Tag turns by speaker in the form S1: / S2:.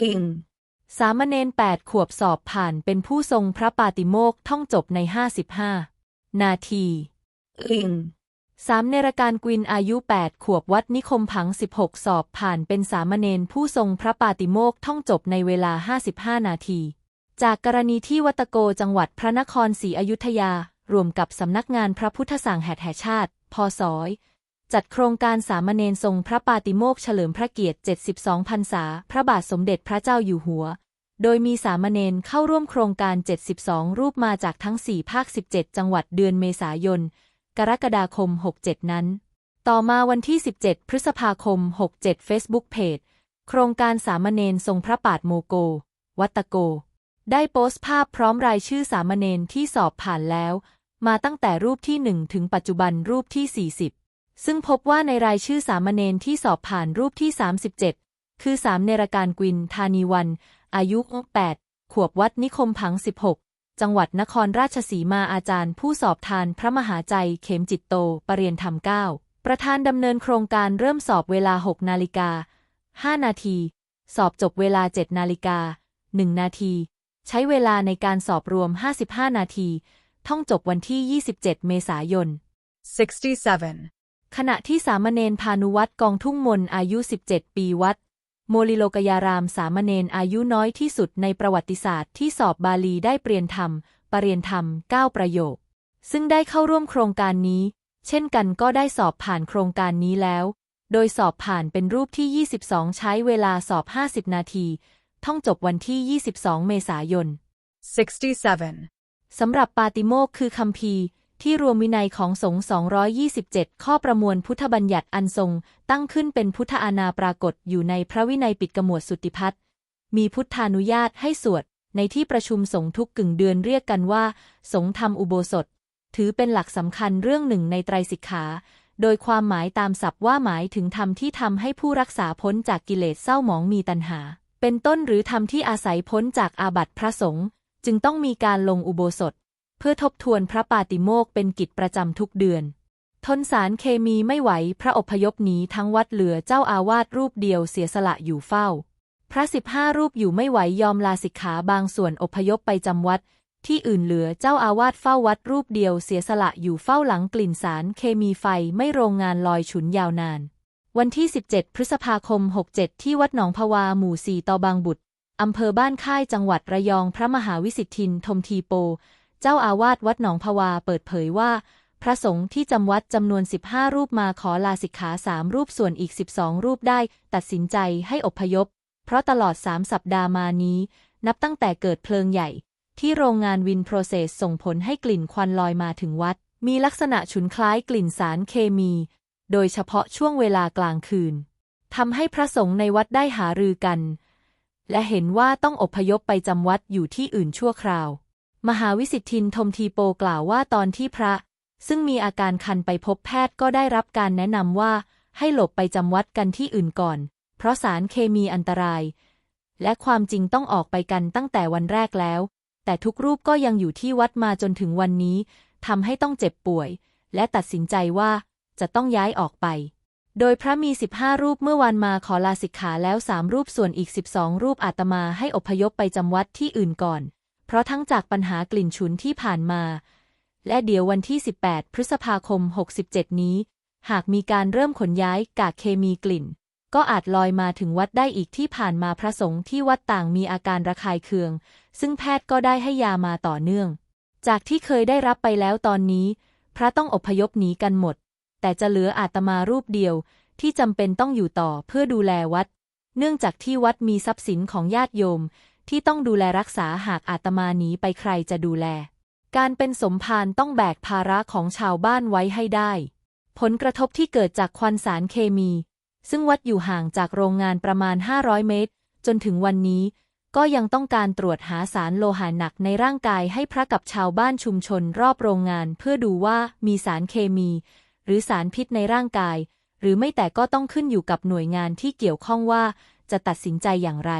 S1: อึงสามเณรแปดขวบสอบผ่านเป็นผู้ทรงพระปาติโมกท่องจบในห้าสิบห้านาทีอึงสามเนรการกวินอายุแปดขวบวัดนิคมผังสิบหกสอบผ่านเป็นสามเณรผู้ทรงพระปาติโมกท่องจบในเวลาห้าสิบห้านาที จากกรณีที่วัตโกจังหวัดพระนครศรีอยุธยา รวมกับสำนักงานพระพุทธสังแห่แห่ชาติ พศ จัดโครงการสามเณรทรงพระปาติโมกเฉลิมพระเกียรติ 72 พรรษา พระบาทสมเด็จพระเจ้าอยู่หัว โดยมีสามเณรเข้าร่วมโครงการ 72 รูปมาจากทั้ง 4 ภาค 17 จังหวัดเดือนเมษายน กรกฎาคม 67 นั้น ต่อมาวันที่ 17 พฤษภาคม 67 Facebook Page โครงการสามเณรทรงพระปาดโมโก วัตโก ได้โพสต์ภาพพร้อมรายชื่อสามเณรที่สอบผ่านแล้ว มาตั้งแต่รูปที่ 1 ถึงปัจจุบันรูปที่ 40 ซึ่งพบว่าในรายชื่อสามเณรที่สอบผ่านรูปที่ 37 คือสามเนรการกวินธานีวัน อายุ 8 ขวบวัดนิคมผัง 16 จังหวัดนครราชสีมาอาจารย์ ผู้สอบทานพระมหาใจเขมจิตโตปรริยนธรรม 9 ประธานดำเนินโครงการเริ่มสอบเวลา 6 นาฬิกา 5 นาที สอบจบเวลา 7 นาฬิกา 1 นาที ใช้เวลาในการสอบรวม 55 นาที ท่องจบวันที่ 27 เมษายน
S2: 67.
S1: ขณะที่สามเณรพานุวัตรกองทุ่งมนอายุ 17 ปีวัด โมลิโลกยารามสามเณรอายุน้อยที่สุดในประวัติศาสตร์ที่สอบบาลีได้เปลี่ยนธรรมปรริยนธรรม 9 ประโยค ซึ่งได้เข้าร่วมโครงการนี้ เช่นกันก็ได้สอบผ่านโครงการนี้แล้ว โดยสอบผ่านเป็นรูปที่ 22 ใช้เวลาสอบ 50 นาที ท่องจบวันที่ 22 เมษายน
S2: 67.
S1: สำหรับปาติโมกคือคำพี ที่รวมวินัยของสงฆ์227 ข้อประมวลพุทธบัญญัติอันทรง ตั้งขึ้นเป็นพุทธาณาปรากฏอยู่ในพระวินัยปิดกมวดสุติพัฒน์มีพุทธานุญาตให้สวด ในที่ประชุมสงฆ์ทุกกึ่งเดือนเรียกกันว่า สงฆ์ธรรมอุโบสถ ถือเป็นหลักสำคัญเรื่องหนึ่งในไตรสิกขาโดยความหมายตามศัพท์ว่าหมายถึงธรรมที่ทำให้ผู้รักษาพ้นจากกิเลสเศร้าหมองมีตัณหา เป็นต้นหรือธรรมที่อาศัยพ้นจากอาบัติพระสงฆ์จึงต้องมีการลงอุโบสถ พื่อทบทวนพระปาติโมกเป็นกิจประจำทุกเดือน ทนสารเคมีไม่ไหวพระอพยพหนีทั้งวัดเหลือเจ้าอาวาสรูปเดียวเสียสละอยู่เฝ้า พระสิบห้ารูปอยู่ไม่ไหวยอมลาสิกขาบางส่วนอพยพไปจำวัด ที่อื่นเหลือเจ้าอาวาสเฝ้าวัดรูปเดียวเสียสละอยู่เฝ้าหลังกลิ่นสารเคมีไฟไม่โรงงานลอยฉุนยาวนาน วันที่ 17 พฤษภาคม 67 ที่วัดหนองพวาหมู่สี่ตอบางบุตรอำเภอบ้านค่ายจังหวัดระยองพระมหาวิสิทธินทมทีโป เจ้าอาวาสวัดหนองพวาเปิดเผยว่า พระสงฆ์ที่จำวัดจำนวน 15 รูปมาขอลาสิกขาสามรูปส่วนอีก 12 รูปได้ ตัดสินใจให้อพยพ เพราะตลอดสามสัปดาห์มานี้ นับตั้งแต่เกิดเพลิงใหญ่ ที่โรงงานวินโปรเซสส่งผลให้กลิ่นควันลอยมาถึงวัด มีลักษณะฉุนคล้ายกลิ่นสารเคมี โดยเฉพาะช่วงเวลากลางคืนทำให้พระสงฆ์ในวัดได้หารือกัน และเห็นว่าต้องอพยพไปจำวัดอยู่ที่อื่นชั่วคราว มหาวิสิทธินทมทีโปกล่าวว่าตอนที่พระ ซึ่งมีอาการคันไปพบแพทย์ก็ได้รับการแนะนำว่า ให้หลบไปจำวัดกันที่อื่นก่อน เพราะสารเคมีอันตราย และความจริงต้องออกไปกันตั้งแต่วันแรกแล้ว แต่ทุกรูปก็ยังอยู่ที่วัดมาจนถึงวันนี้ทำให้ต้องเจ็บป่วย และตัดสินใจว่าจะต้องย้ายออกไป โดยพระมี 15 รูปเมื่อวันมาขอลาสิกขาแล้วสามรูปส่วนอีก 12 รูปอาตมาให้อพยพไปจำวัดที่อื่นก่อน ราะทั้งจากปัญหากลิ่นฉุนที่ผ่านมา และเดี๋ยววันที่ 18 พฤษภาคม 67 นี้ หากมีการเริ่มขนย้ายกากเคมีกลิ่น ก็อาจลอยมาถึงวัดได้อีกที่ผ่านมาพระสงฆ์ที่วัดต่างมีอาการระคายเคือง ซึ่งแพทย์ก็ได้ให้ยามาต่อเนื่อง จากที่เคยได้รับไปแล้วตอนนี้ พระต้องอพยพหนีกันหมด แต่จะเหลืออาตมารูปเดียวที่จำเป็นต้องอยู่ต่อเพื่อดูแลวัด เนื่องจากที่วัดมีทรัพย์สินของญาติโยม ที่ต้องดูแลรักษาหากอาตมาหนีไปใครจะดูแล การเป็นสมภารต้องแบกภาระของชาวบ้านไว้ให้ได้ ผลกระทบที่เกิดจากควันสารเคมี ซึ่งวัดอยู่ห่างจากโรงงานประมาณ 500 เมตร จนถึงวันนี้ ก็ยังต้องการตรวจหาสารโลหะหนักในร่างกายให้พระกับชาวบ้านชุมชนรอบโรงงาน เพื่อดูว่ามีสารเคมี หรือสารพิษในร่างกาย หรือไม่แต่ก็ต้องขึ้นอยู่กับหน่วยงานที่เกี่ยวข้องว่าจะตัดสินใจอย่างไร